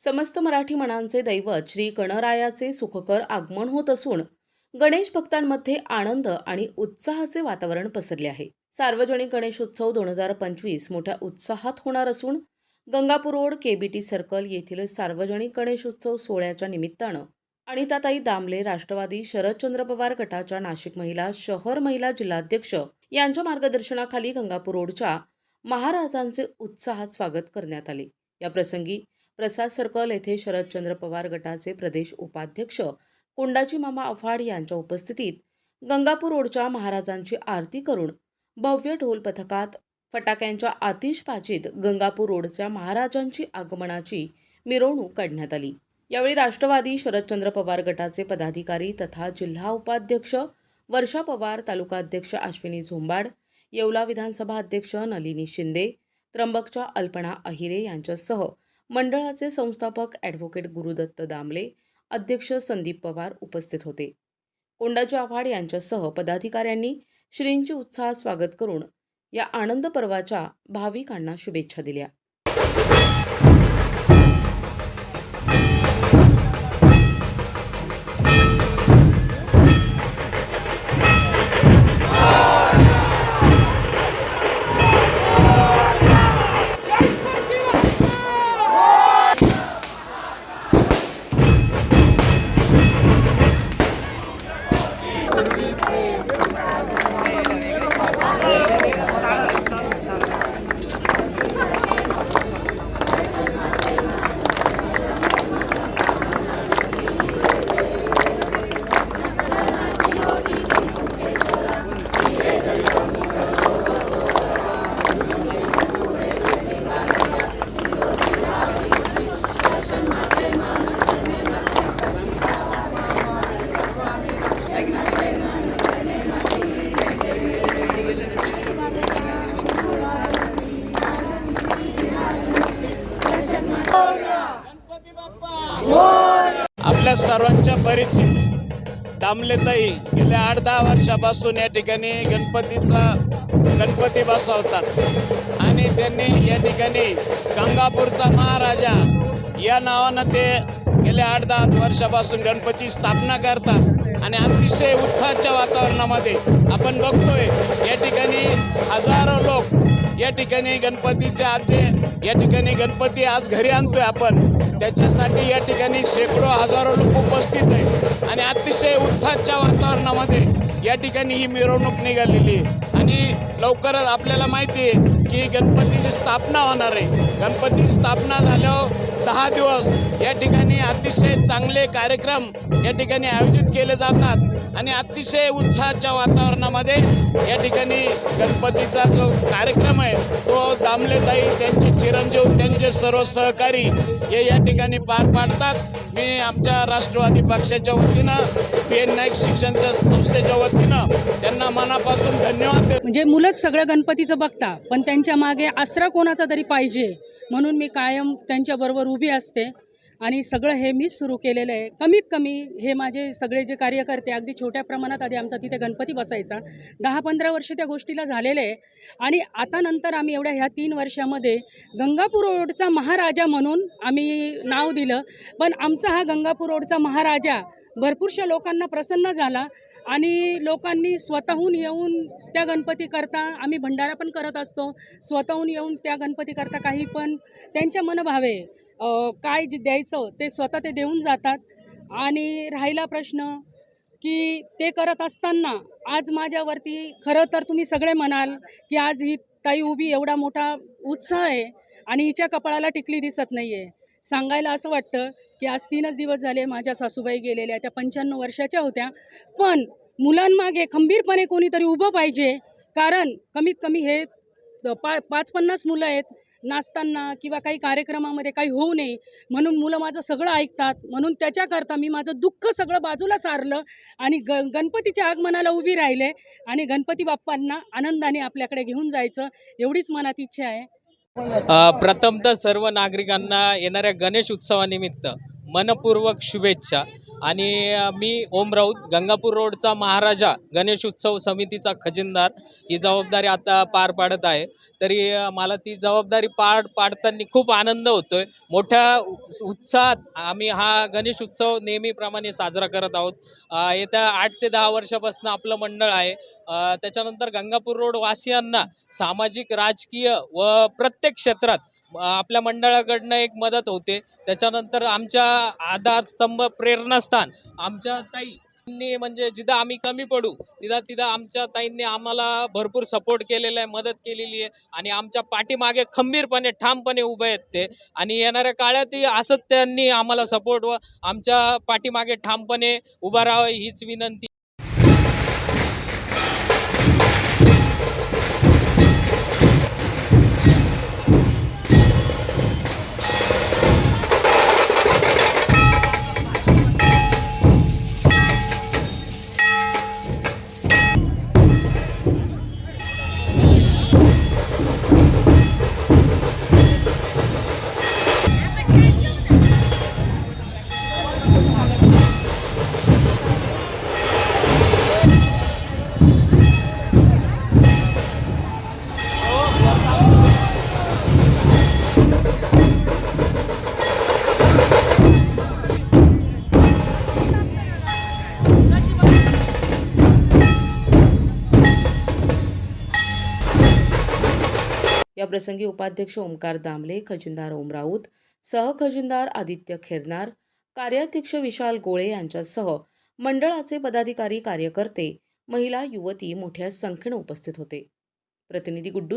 समस्त मराठी मनांचे दैवत श्री गणरायाचे सुखकर आगमन होत असून गणेश भक्तांमध्ये आनंद आणि उत्साहाचे वातावरण पसरले आहे. सार्वजनिक गणेशोत्सव दोन हजार पंचवीस मोठ्या उत्साहात होणार असून गंगापूर रोड केबीटी सर्कल येथील सार्वजनिक गणेशोत्सव सोहळ्याच्या निमित्तानं अनिताताई दामले राष्ट्रवादी शरदचंद्र पवार गटाच्या नाशिक महिला शहर महिला जिल्हाध्यक्ष यांच्या मार्गदर्शनाखाली गंगापूर रोडच्या महाराजांचे उत्साहात स्वागत करण्यात आले. या प्रसंगी प्रसाद सर्कल येथे शरदचंद्र पवार गटाचे प्रदेश उपाध्यक्ष कोंडाची मामा अफाड यांच्या उपस्थितीत गंगापूर रोडच्या महाराजांची आरती करून भव्य ढोल पथकात फटाक्यांच्या आतिषबाजीत गंगापूर रोडच्या महाराजांची आगमनाची मिरवणूक काढण्यात आली. यावेळी राष्ट्रवादी शरदचंद्र पवार गटाचे पदाधिकारी तथा जिल्हा उपाध्यक्ष वर्षा पवार तालुकाध्यक्ष अश्विनी झोंबाड येवला विधानसभा अध्यक्ष नलिनी शिंदे त्र्यंबकच्या अल्पना अहिरे यांच्यासह मंडळाचे संस्थापक ॲडव्होकेट गुरुदत्त दामले अध्यक्ष संदीप पवार उपस्थित होते. कोंडाजी आव्हाड यांच्यासह पदाधिकाऱ्यांनी श्रींची उत्साहात स्वागत करून या आनंद पर्वाच्या भाविकांना शुभेच्छा दिल्या. आपल्या सर्वांच्या परिचित. दामलेताई गेल्या आठ दहा वर्षापासून या ठिकाणी गणपतीचा गणपती बसवतात. आणि त्यांनी या ठिकाणी गंगापूरचा महाराजा या नावानं ते गेल्या आठ दहा वर्षापासून गणपती स्थापना करतात. आणि अतिशय उत्साहाच्या वातावरणामध्ये आपण बघतोय या ठिकाणी हजारो लोक या ठिकाणी गणपतीचे आज या ठिकाणी गणपती आज घरी आणतोय आपण. त्याच्यासाठी या ठिकाणी शेकडो हजारो लोक उपस्थित आहेत. आणि अतिशय उत्साहाच्या वातावरणामध्ये या ठिकाणी ही मिरवणूक निघालेली आहे. आणि लवकरच आपल्याला माहिती आहे की गणपतीची स्थापना होणार आहे. गणपतीची स्थापना झाल्यावर दहा दिवस या ठिकाणी अतिशय चांगले कार्यक्रम या ठिकाणी आयोजित केले जातात. आणि अतिशय उत्साहाच्या वातावरणामध्ये या ठिकाणी गणपतीचा जो कार्यक्रम आहे तो दामलेताई त्यांचे चिरंजीव त्यांचे सर्व सहकारी हे या ठिकाणी पार पाडतात. मी आमच्या राष्ट्रवादी पक्षाच्या वतीनं पी एन नाईक शिक्षणच्या संस्थेच्या वतीनं त्यांना मनापासून धन्यवाद देतो. म्हणजे मुलंच सगळं गणपतीचं बघता पण त्यांच्या मागे आसरा कोणाचा तरी पाहिजे म्हणून मी कायम त्यांच्याबरोबर उभी असते. आणि सगळं हे मीच सुरू केलेलं आहे. कमीत कमी हे माझे सगळे जे कार्यकर्ते अगदी छोट्या प्रमाणात आधी आमचा तिथे गणपती बसायचा. दहा पंधरा वर्ष त्या गोष्टीला झालेले आहे. आणि आता नंतर आम्ही एवढ्या ह्या तीन वर्षामध्ये गंगापूर रोडचा महाराजा म्हणून आम्ही नाव दिलं. पण आमचा हा गंगापूर रोडचा महाराजा भरपूरशा लोकांना प्रसन्न झाला आणि लोकांनी स्वतःहून येऊन त्या गणपतीकरता आम्ही भंडारा पण करत असतो. स्वतःहून येऊन त्या गणपतीकरता काही पण त्यांच्या मनभावे काय जे द्यायचं ते स्वतः ते देऊन जातात. आणि राहिला प्रश्न की ते करत असताना आज माझ्यावरती खरं तर तुम्ही सगळे म्हणाल की आज ही ताई उभी एवढा मोठा उत्साह आहे आणि हिच्या कपाळाला टिकली दिसत नाही आहे सांगायला असं वाटतं की आज तीनच दिवस झाले माझ्या सासूबाई गेलेल्या त्या पंच्याण्णव वर्षाच्या होत्या. पण मुलांमागे खंबीरपणे कोणीतरी उभं पाहिजे. कारण कमीत कमी हे पा पाच पन्नास मुलं आहेत. नाचताना किंवा काही कार्यक्रमामध्ये काही होऊ नये म्हणून मुलं माझं सगळं ऐकतात. म्हणून त्याच्याकरता मी माझं दुःख सगळं बाजूला सारलं आणि ग गणपतीच्या आगमनाला उभी राहिले आणि गणपती बाप्पांना आनंदाने आपल्याकडे घेऊन जायचं एवढीच मनात इच्छा आहे. प्रथमतः सर्व नागरिकांना येणाऱ्या गणेश उत्सवानिमित्त मनपूर्वक शुभेच्छा. आणि मी ओम राऊत गंगापूर रोडचा महाराजा गणेश उत्सव समितीचा खजिनदार. ही जबाबदारी आता पार पाडत आहे. तरी मला ती जबाबदारी पार पाडताना खूप आनंद होतोय. मोठ्या उत्साहात आम्ही हा गणेश उत्सव नेहमीप्रमाणे साजरा करत आहोत. येत्या आठ ते दहा वर्षापासून आपलं मंडळ आहे. त्याच्यानंतर गंगापूर रोड वासियांना सामाजिक राजकीय व प्रत्येक क्षेत्रात आपल्या मंडळाकडनं एक मदत होते. त्याच्यानंतर आमच्या आधारस्तंभ प्रेरणास्थान. आमच्या ताई म्हणजे जिथं आम्ही कमी पडू तिथं तिथं आमच्या ताईंनी आम्हाला भरपूर सपोर्ट केलेला आहे मदत केलेली आहे. आणि आमच्या पाठीमागे खंबीरपणे ठामपणे उभे आहेत ते. आणि येणाऱ्या काळातही असंच त्यांनी आम्हाला सपोर्ट व आमच्या पाठीमागे ठामपणे उभा राहावं हीच विनंती. प्रसंगी उपाध्यक्ष ओमकार दामले खजिनदार ओम राऊत सहखजिनदार आदित्य खेरनार कार्याध्यक्ष विशाल गोळे यांच्यासह मंडळाचे पदाधिकारी कार्यकर्ते महिला युवती मोठ्या संख्येनं उपस्थित होते. प्रतिनिधी गुड्डू